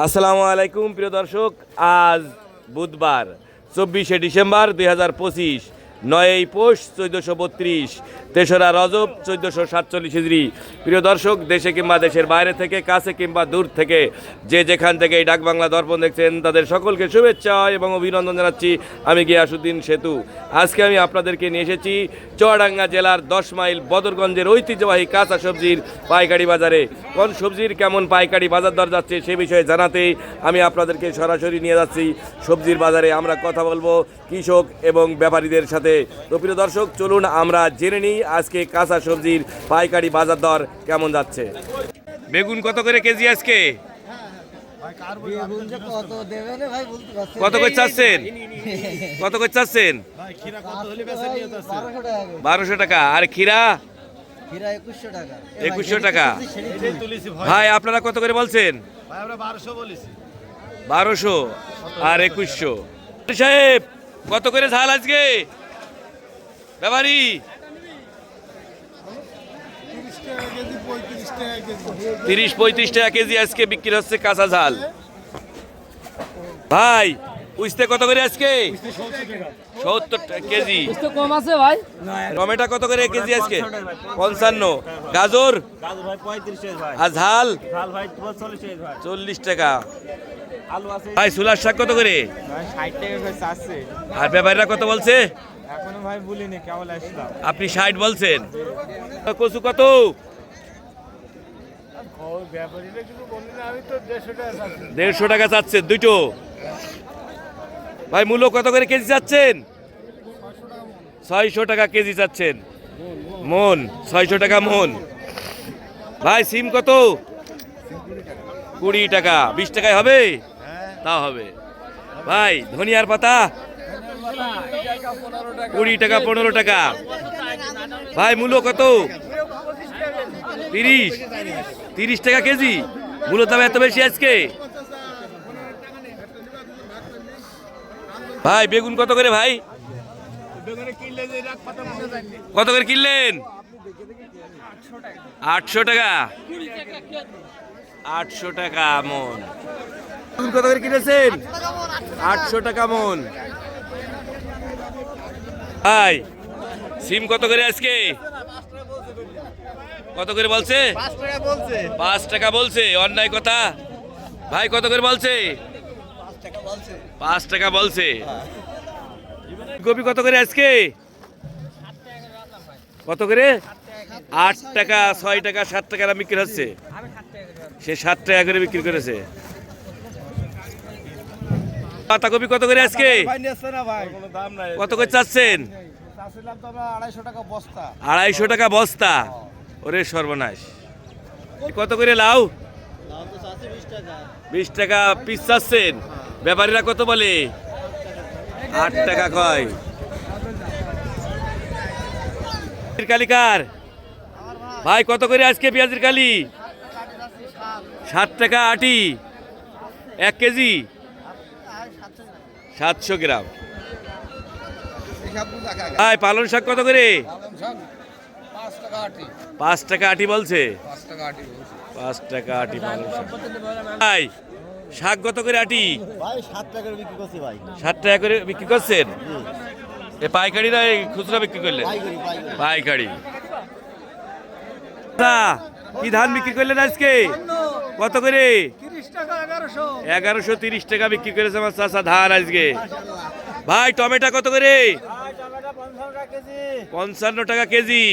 আসসালামু আলাইকুম প্রিয় দর্শক। আজ বুধবার চব্বিশে ডিসেম্বর দুই হাজার পঁচিশ। নয়ই পোষ চোদ্দোশো বত্রিশ, তেসরা রজব চোদ্দোশো সাতচল্লিশ হিজড়ি। প্রিয় দর্শক, দেশে কিংবা দেশের বাইরে থেকে, কাছে কিংবা দূর থেকে, যে যেখান থেকে এই ডাকবাংলা দর্পণ দেখছেন, তাদের সকলকে শুভেচ্ছা এবং অভিনন্দন জানাচ্ছি আমি গিয়াসুদ্দিন সেতু। আজকে আমি আপনাদেরকে নিয়ে এসেছি চুয়াডাঙ্গা জেলার দশ মাইল বদরগঞ্জের ঐতিহ্যবাহী কাঁচা সবজির পাইকারি বাজারে। কোন সবজির কেমন পাইকারি বাজার দর যাচ্ছে সে বিষয়ে জানাতেই আমি আপনাদেরকে সরাসরি নিয়ে যাচ্ছি। সবজির বাজারে আমরা কথা বলব কৃষক এবং ব্যাপারীদের সাথে। তো প্রিয় দর্শক চলুন আমরা জেনে নিই আজকে কাঁচা সবজির পাইকারি বাজার দর কেমন যাচ্ছে। বেগুন কত করে কেজি আজকে? কত করে চাচ্ছেন? কত করে চাচ্ছেন? বারোশো টাকা। আর খিরা একুশশো টাকা। ভাই, 2100 টাকা। সেটি তুলি। ভাই আপনারা কত করে বলছেন? বারোশো। আর একুশশো। সাহেব কত করে ঝাল আজকে? ব্যাপারি। তিরিশ পঁয়ত্রিশ টাকা কেজি আজকে বিক্রি হচ্ছে কাঁচা ঝাল। ভাই উইস্তে কত করে আজকে? সত্তর কেজি। কম আছে ভাই। টমেটো কত করে কেজি আজকে? পঞ্চান্ন। গাজর? গাজর ভাই পঁয়ত্রিশ ভাই আর ঝাল? ঝাল চল্লিশ টাকা। ভাই সুলার শাক কত করে? আর ব্যাপারীরা কত বলছে? এখনও ভাই বলিনি কেমন আসলাম। আপনি ষাট বলছেন? কচু কত? দেড়শো টাকা চাচ্ছি। দেড়শো টাকা চাচ্ছে দুটো। ভাই মূল্য কত করে কেজি চাচ্ছেন? ছয়শো টাকা কেজি চাচ্ছেন। মন ছয়শো টাকা মন। ভাই সিম কত? কুড়ি টাকা। বিশ টাকায় হবে? তা হবে। ভাই ধনিয়ার পাতা? কুড়ি টাকা, পনেরো টাকা। ভাই, মূল্য কত? তিরিশ। তিরিশ টাকা কেজি। মূল্য দাম এত বেশি আজকে? ভাই, বেগুন কত করে ভাই? কত করে কিনলেন? আটশো টাকা। আটশো টাকা, মন। কত করে কিনেছেন? আটশো টাকা, মন। ভাই সিম কত করে আজকে? কত করে বলছে? পাঁচ টাকা বলছে। পাঁচ টাকা বলছে অন্যায় কথা। ভাই কত করে বলছে? পাঁচ টাকা বলছে। গোপি কত করে আজকে? কত করে? আট টাকা ছয় টাকা সাত টাকা বিক্রি হচ্ছে। সে সাত টাকা করে বিক্রি করেছে। পাতাকপি কত করে আজকে? ভাই নিচ্ছে না ভাই। কোনো দাম নাই। কত করে চাচ্ছেন? চাচ্ছিলাম তো আমরা আড়াইশো টাকা বস্তা। বস্তা? ওরে সর্বনাশ। কত করে লাউ? বিশ টাকা। বিশ টাকা পিস চাচ্ছেন? ব্যাপারীরা কত বলে? আট টাকা কয়। কালিকার ভাই কত করে আজকে পেঁয়াজের কালি? সাত টাকা আটি। এক কেজি? সাতশো গ্রাম। ভাই পালন শাক কত করে? পাঁচ টাকা আটি। পাঁচ টাকা আটি বলছে? পাঁচ টাকা আটি পালন শাক। ভাই শাক কত করে আটি? সাত টাকা করে বিক্রি করছি ভাই। ষাট টাকা করে বিক্রি করছেন? এ পাইকারি না খুচরা বিক্রি করলেন? পাইকারি পাইকারি। পাইকারি। তা, কি ধান বিক্রি করলেন আজকে? কত করে? তিরিশ টাকা এগারোশো। এগারোশো তিরিশ টাকা বিক্রি করেছে আমার চাষা ধান আজকে। ভাই টমেটো কত করে? পঞ্চান্ন টাকা কেজি। পঞ্চান্ন টাকা কেজি।